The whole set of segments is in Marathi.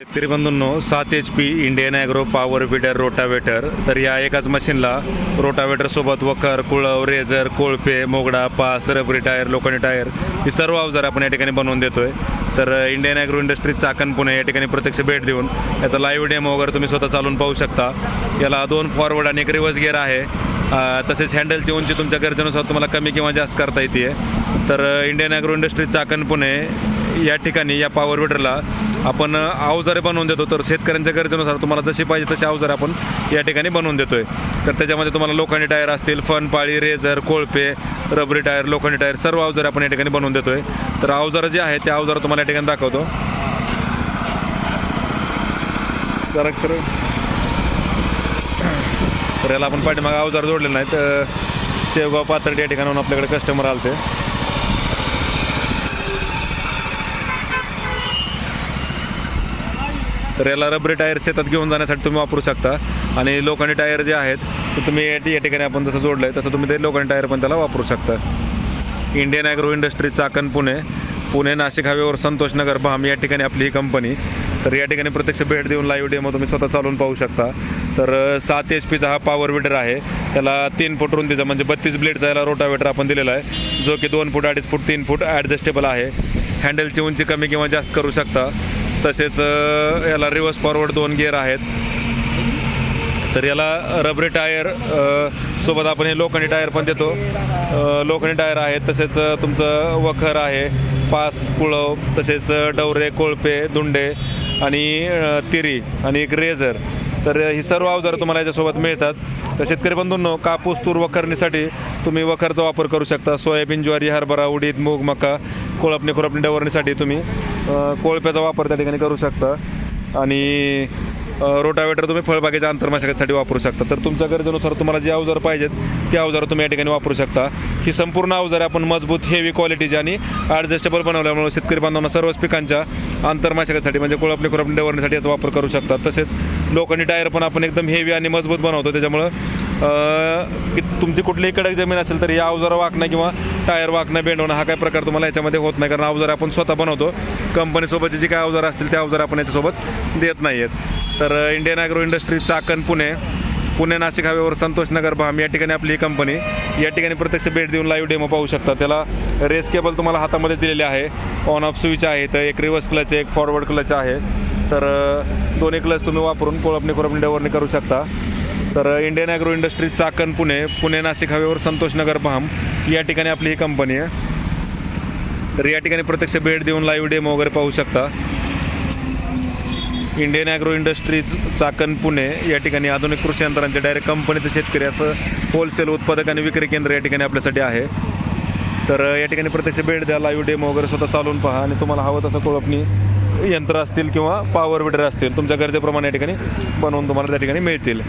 शेतकरी बंधूंनो सात H P Indian agro power weeder rotavator तर या एकाच मशीनला रोटावेटरसोबत वखर कुळव रेझर कोळपे मोगडा पास रबरी टायर लोखंडी टायर ही सर्व अवजार आपण या ठिकाणी बनवून देतो आहे तर Indian agro industries Chakan Pune या ठिकाणी प्रत्यक्ष भेट देऊन याचा लाईव्ह डेमो वगैरे तुम्ही स्वतः चालून पाहू शकता. याला दोन फॉरवर्ड आणि एक रिव्हर्स गिअर आहे. तसेच हँडलची उंची तुमच्या गरजेनुसार तुम्हाला कमी किंवा जास्त करता येते तर Indian agro industries Chakan Pune या ठिकाणी या पॉवर विडरला आपण अवजारे बनवून देतो. तर शेतकऱ्यांच्या गरजेनुसार तुम्हाला जशी पाहिजे तशी अवजारे आपण या ठिकाणी बनवून देतोय. तर त्याच्यामध्ये तुम्हाला लोखंडी टायर असतील फनपाळी रेझर कोळपे रबरी टायर लोखंडी टायर सर्व अवजारे आपण या ठिकाणी बनवून देतोय. तर अवजारं जे आहे ते अवजारं तुम्हाला या ठिकाणी दाखवतो. जरा तर याला आपण पाठीमागे अवजार जोडले नाहीत. तर शेवगाव पाथर्डी या ठिकाणाहून आपल्याकडे कस्टमर आलते. तर याला रबरी टायर शेतात घेऊन जाण्यासाठी तुम्ही वापरू शकता. आणि लोखंडी टायर जे आहेत ते तुम्ही या या ठिकाणी आपण जसं जोडलं आहे तसं तुम्ही ते लोखंडी टायर पण त्याला वापरू शकता. Indian agro industry Chakan Pune. Pune Nashik however Santosh Nagar Bham या ठिकाणी आपली ही कंपनी. तर या ठिकाणी प्रत्यक्ष भेट देऊन लाईव्ह डेमो तुम्ही स्वतः चालवून पाहू शकता. तर सात एच पीचा हा पॉवर विडर आहे. त्याला तीन फूट रुंदीचा म्हणजे बत्तीस ब्लेडचा याला रोटावेटर आपण दिलेला आहे. जो की दोन फूट अडीच फूट तीन फूट ॲडजस्टेबल आहे. हँडलची उंची कमी किंवा जास्त करू शकता. तसेच याला रिव्हर्स फॉरवर्ड दोन गिअर आहेत. तर याला रबरी टायर सोबत आपण हे लोखंडी टायर पण देतो. लोखंडी टायर आहेत तसेच तुमचं वखर आहे पास कुळव तसेच डवरे कोळपे दुंडे आणि तिरी आणि एक रेझर तर ही सर्व अवजारं तुम्हाला याच्यासोबत मिळतात. तर शेतकरी बंधूंनो कापूस तूर वखरणीसाठी तुम्ही वखरचा वापर करू शकता. सोयाबीन ज्वारी हरभरा उडीद मूग मका कोळपणी खुरपणी डवरणीसाठी तुम्ही कोळप्याचा वापर त्या ठिकाणी करू शकता. आणि रोटावेटर तुम्ही फळबागेच्या अंतर्मशागतीसाठी वापरू शकता. तर तुमच्या गरजेनुसार तुम्हाला जे अवजार पाहिजेत ते अवजार तुम्ही या ठिकाणी वापरू शकता. ही संपूर्ण अवजारे आपण मजबूत हेवी क्वालिटीची आणि ॲडजस्टेबल बनवल्यामुळे शेतकरी बांधवांना सर्वच पिकांच्या अंतर्मशागतीसाठी म्हणजे कोळपणी खुरपणी डवरण्यासाठी याचा वापर करू शकता. तसेच लोखंडी टायर पण आपण एकदम हेवी आणि मजबूत बनवतो. त्याच्यामुळं की तुमची कुठलीही कडक जमीन असेल तर या अवजारं वाकणं किंवा टायर वाकणं बेंडवणं हा काय प्रकार तुम्हाला याच्यामध्ये होत नाही. कारण अवजार आपण स्वतः बनवतो. कंपनीसोबतचे जे काय अवजार असतील त्या अवजार आपण याच्यासोबत देत नाही आहेत तर Indian agro industry Chakan Pune. Pune Nashik however Santosh Nagar Bham या ठिकाणी आपली ही कंपनी या ठिकाणी प्रत्यक्ष भेट देऊन लाईव्ह डेमो पाहू शकता. त्याला रेस केबल तुम्हाला हातामध्ये दिलेले आहे. ऑन ऑफ स्विच आहे. तर एक रिव्हर्स क्लच एक फॉरवर्ड क्लच आहे. तर दोन्ही क्लच तुम्ही वापरून कोळपणी कोळपणी डवरणी करू शकता. तर Indian agro industries Chakan Pune. Pune Nashik however Santosh Nagar Bham या ठिकाणी आपली ही कंपनी आहे. तर या ठिकाणी प्रत्यक्ष भेट देऊन लाईव्ह डेमो वगैरे पाहू शकता. Indian agro industries Chakan Pune या ठिकाणी आधुनिक कृषी यंत्रांचे डायरेक्ट कंपनी ते शेतकरी असं होलसेल उत्पादक आणि विक्री केंद्र या ठिकाणी आपल्यासाठी आहे. तर या ठिकाणी प्रत्यक्ष भेट द्या लाईव्ह डेमो वगैरे स्वतः चालवून पहा आणि तुम्हाला हवं तसं कोळपणी यंत्र असतील किंवा पॉवर विडर असतील तुमच्या गरजेप्रमाणे या ठिकाणी बनवून तुम्हाला त्या ठिकाणी मिळतील.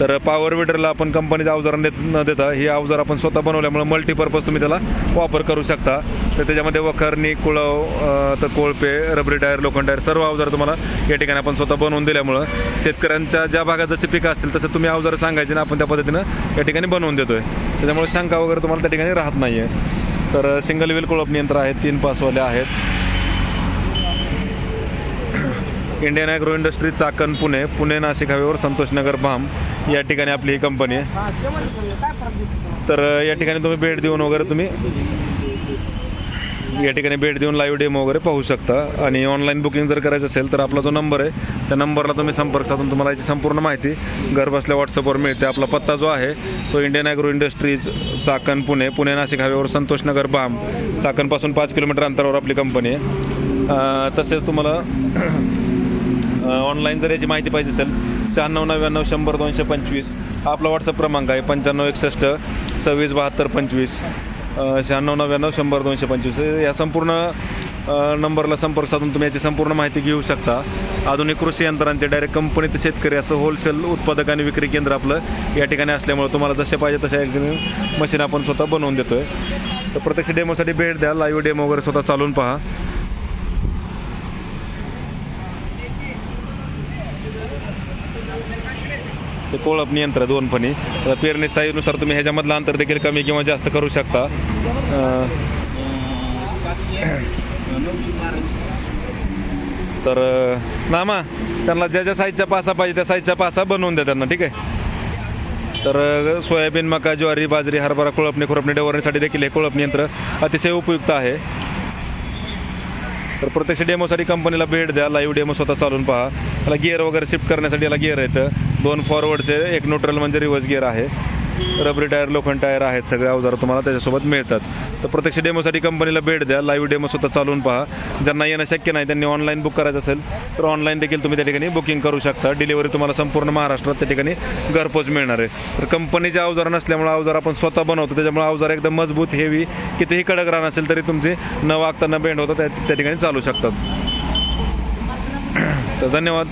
तर पॉवर विडरला आपण कंपनीचं अवजार न देता हे अवजार आपण स्वतः बनवल्यामुळे मल्टीपर्पज तुम्ही त्याला वापर करू शकता. तर त्याच्यामध्ये वखरणी कुळव तर कोळपे रबरी टायर लोखंड टायर सर्व अवजार तुम्हाला या ठिकाणी आपण स्वतः बनवून दिल्यामुळं शेतकऱ्यांच्या ज्या भागात जसे पिकं असतील तसं तुम्ही अवजार सांगायचे ना आपण त्या पद्धतीनं या ठिकाणी बनवून देतोय. त्याच्यामुळे शंका वगैरे तुम्हाला त्या ठिकाणी राहत नाही आहे तर सिंगल व्हील कोळपणी यंत्र आहेत तीन पासवाले आहेत. Indian agro industry Chakan Pune. Pune Nashik however Santoshnagar Bham. या ठिकाणी आपली ही कंपनी आहे. तर या ठिकाणी तुम्ही भेट देऊन वगैरे तुम्ही या ठिकाणी भेट देऊन लाईव्ह डेमो वगैरे पाहू शकता. आणि ऑनलाईन बुकिंग जर करायचं असेल तर आपला जो नंबर आहे त्या नंबरला तुम्ही संपर्क साधून तुम्हाला याची संपूर्ण माहिती घर बसल्या व्हॉट्सअपवर मिळते. आपला पत्ता जो आहे तो Indian agro industries Chakan Pune. Pune Nashik however Santoshnagar Bham. चाकणपासून पाच किलोमीटर अंतरावर आपली कंपनी आहे. तसेच तुम्हाला ऑनलाईन जर याची माहिती पाहिजे असेल शहाण्णव नव्याण्णव शंभर दोनशे पंचवीस. हा आपला व्हॉट्सअप क्रमांक आहे पंच्याण्णव एकसष्ट सव्वीस बहात्तर पंचवीस. शहाण्णव नव्याण्णव शंभर दोनशे पंचवीस. या संपूर्ण नंबरला संपर्क साधून तुम्ही याची संपूर्ण माहिती घेऊ शकता. आधुनिक कृषी यंत्रांचे डायरेक्ट कंपनी ते शेतकरी असं होलसेल उत्पादक आणि विक्री केंद्र आपलं या ठिकाणी असल्यामुळे तुम्हाला जसे पाहिजे तशा मशीन आपण स्वतः बनवून देतोय. तर प्रत्यक्ष डेमोसाठी भेट द्या लाईव्ह डेमो वगैरे स्वतः चालून पहा. ते कोळप नियंत्र दोन फणी. पेरणी साईजनुसार तुम्ही ह्याच्यामधलं अंतर देखील कमी किंवा जास्त करू शकता. तर नामा त्यांना ज्या ज्या साईजच्या पासा पाहिजे त्या साईजच्या पासा बनवून द्या त्यांना ठीक आहे? तर सोयाबीन मका ज्वारी बाजरी हरभरा कुळपणी खुरपणी डवरण्यासाठी देखील हे कुळपणी यंत्र अतिशय उपयुक्त आहे. तर प्रत्यक्ष डेमोसाठी कंपनीला भेट द्या लाईव्ह डेमो स्वतः चालून पहा. त्याला गिअर वगैरे शिफ्ट करण्यासाठी याला गिअर येतं दोन फॉरवर्डचे एक न्यूट्रल म्हणजे रिव्हर्स गिअर आहे. रबरी टायर लोखंड टायर आहेत सगळे अवजारं तुम्हाला त्याच्यासोबत मिळतात. तर प्रत्यक्ष डेमोसाठी कंपनीला भेट द्या लाईव्ह डेमो स्वतः चालून पहा. ज्यांना येणं शक्य नाही त्यांनी ऑनलाईन बुक करायचं असेल तर ऑनलाईन देखील तुम्ही त्या ठिकाणी बुकिंग करू शकता. डिलिव्हरी तुम्हाला संपूर्ण महाराष्ट्रात त्या ठिकाणी घरपोच मिळणार आहे. तर कंपनीचे अवजार नसल्यामुळे अवजार आपण स्वतः बनवतो त्याच्यामुळे अवजार एकदम मजबूत हेवी कितीही कडक राहणार असेल तरी तुमचे न वागता न बेंड होतं त्या त्या ठिकाणी चालू शकतात. तर धन्यवाद.